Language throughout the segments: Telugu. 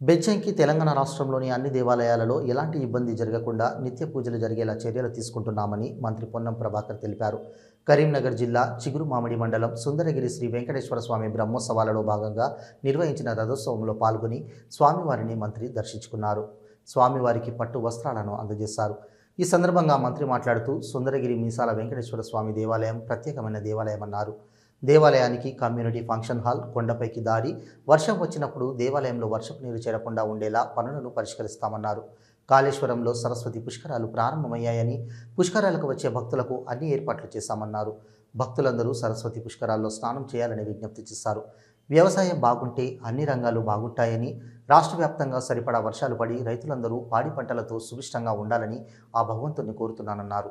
బెజ్జంకి తెలంగాణ రాష్ట్రంలోని అన్ని దేవాలయాలలో ఎలాంటి ఇబ్బంది జరగకుండా నిత్య పూజలు జరిగేలా చర్యలు తీసుకుంటున్నామని మంత్రి పొన్నం ప్రభాకర్ తెలిపారు. కరీంనగర్ జిల్లా చిగురు మామిడి మండలం సుందరగిరి శ్రీ వెంకటేశ్వర స్వామి బ్రహ్మోత్సవాలలో భాగంగా నిర్వహించిన రథోత్సవంలో పాల్గొని స్వామివారిని మంత్రి దర్శించుకున్నారు. స్వామివారికి పట్టు వస్త్రాలను అందజేశారు. ఈ సందర్భంగా మంత్రి మాట్లాడుతూ సుందరగిరి మీసాల వెంకటేశ్వర స్వామి దేవాలయం ప్రత్యేకమైన దేవాలయమన్నారు. దేవాలయానికి కమ్యూనిటీ ఫంక్షన్ హాల్ కొండపైకి దారి వర్షం వచ్చినప్పుడు దేవాలయంలో వర్షపు నీరు చేరకుండా ఉండేలా పనులను పరిష్కరిస్తామన్నారు. కాళేశ్వరంలో సరస్వతి పుష్కరాలు ప్రారంభమయ్యాయని పుష్కరాలకు వచ్చే భక్తులకు అన్ని ఏర్పాట్లు చేశామన్నారు. భక్తులందరూ సరస్వతి పుష్కరాల్లో స్నానం చేయాలని విజ్ఞప్తి చేశారు. వ్యవసాయం బాగుంటే అన్ని రంగాలు బాగుంటాయని రాష్ట్ర వ్యాప్తంగా సరిపడా వర్షాలు పడి రైతులందరూ పాడి పంటలతో సుభిష్టంగా ఉండాలని ఆ భగవంతుని కోరుతున్నానన్నారు.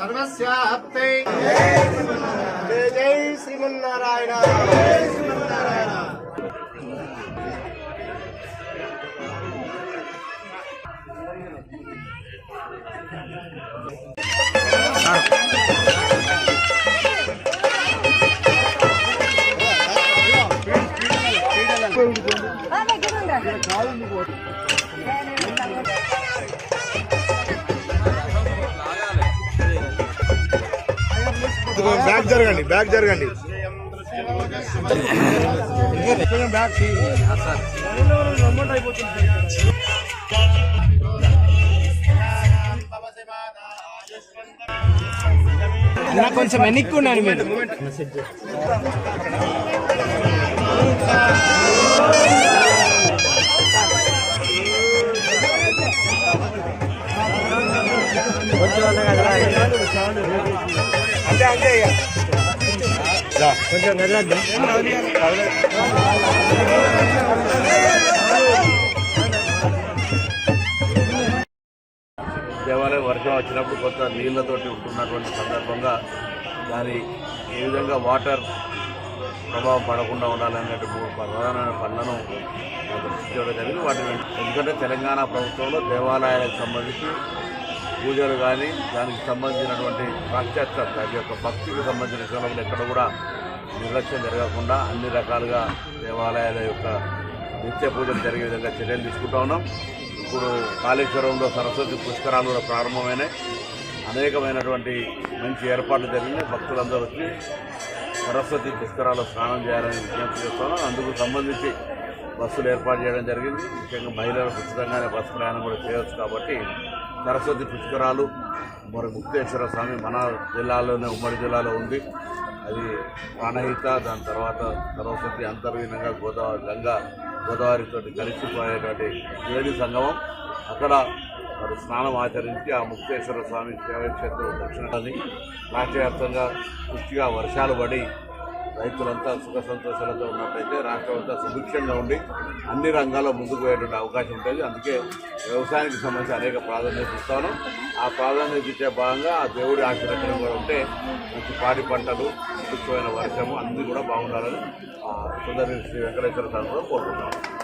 సర్వస్యాప్తై జై జై శ్రీమన్నారాయణ బ్యాక్ జరగండి బ్యాక్ జరగండి. బ్యాక్ కొంచెం వెనక్కి ఉండండి మీరు. కొంచెం దేవాలయం వర్షం వచ్చినప్పుడు కొంత నీళ్ళతోటి ఉంటున్నటువంటి సందర్భంగా దాని ఏ విధంగా వాటర్ ప్రభావం పడకుండా ఉండాలనేటువంటి మూడు ప్రధానమైన పనులను చేయడం జరిగింది. వాటిని ఎందుకంటే తెలంగాణ ప్రభుత్వంలో దేవాలయాలకు సంబంధించి పూజలు కానీ దానికి సంబంధించినటువంటి పాశ్చాత్య దాని యొక్క భక్తికి సంబంధించిన విషయంలో ఎక్కడ కూడా నిర్లక్ష్యం జరగకుండా అన్ని రకాలుగా దేవాలయాల యొక్క నిత్య పూజలు జరిగే విధంగా చర్యలు తీసుకుంటా ఉన్నాం. ఇప్పుడు కాళేశ్వరంలో సరస్వతి పుష్కరాలు కూడా ప్రారంభమైనాయి. అనేకమైనటువంటి మంచి ఏర్పాట్లు జరిగినాయి. భక్తులందరూ వచ్చి సరస్వతి పుష్కరాల్లో స్నానం చేయాలని విజ్ఞప్తి చేస్తున్నాం అందుకు సంబంధించి బస్సులు ఏర్పాటు చేయడం జరిగింది. ముఖ్యంగా మహిళలకు ఉచితంగానే బస్సు ప్రయాణం కూడా చేయవచ్చు కాబట్టి సరస్వతి పుష్కరాలు మరి ముక్తేశ్వర స్వామి మన జిల్లాలోనే ఉమ్మడి జిల్లాలో ఉంది. అది ప్రాణహిత దాని తర్వాత సరస్వతి అంతర్లీనంగా గోదావరి గంగా గోదావరితో కలిసిపోయేటువంటి వేడి సంగమం. అక్కడ మరి స్నానం ఆచరించి ఆ ముక్తేశ్వర స్వామి శివక్షేత్రం దక్షిణాన్ని రాష్ట్ర వ్యాప్తంగా పుష్టిగా వర్షాలు పడి రైతులంతా సుఖ సంతోషాలతో ఉన్నట్టయితే రాష్ట్రం అంతా సుభిక్షంగా ఉండి అన్ని రంగాల్లో ముందుకు పోయేటువంటి అవకాశం ఉంటుంది. అందుకే వ్యవసాయానికి సంబంధించి అనేక ప్రాధాన్యత ఇస్తాను ఆ ప్రాధాన్యత ఇచ్చే భాగంగా ఆ దేవుడి ఆశీర్వచనం కూడా ఉంటే మంచి పాడి పంటలు సుభిక్షమైన వర్షము అన్నీ కూడా బాగుండాలని ఆ సుందరి శ్రీ వెంకటేశ్వర స్వామి కూడా కోరుకుంటున్నాను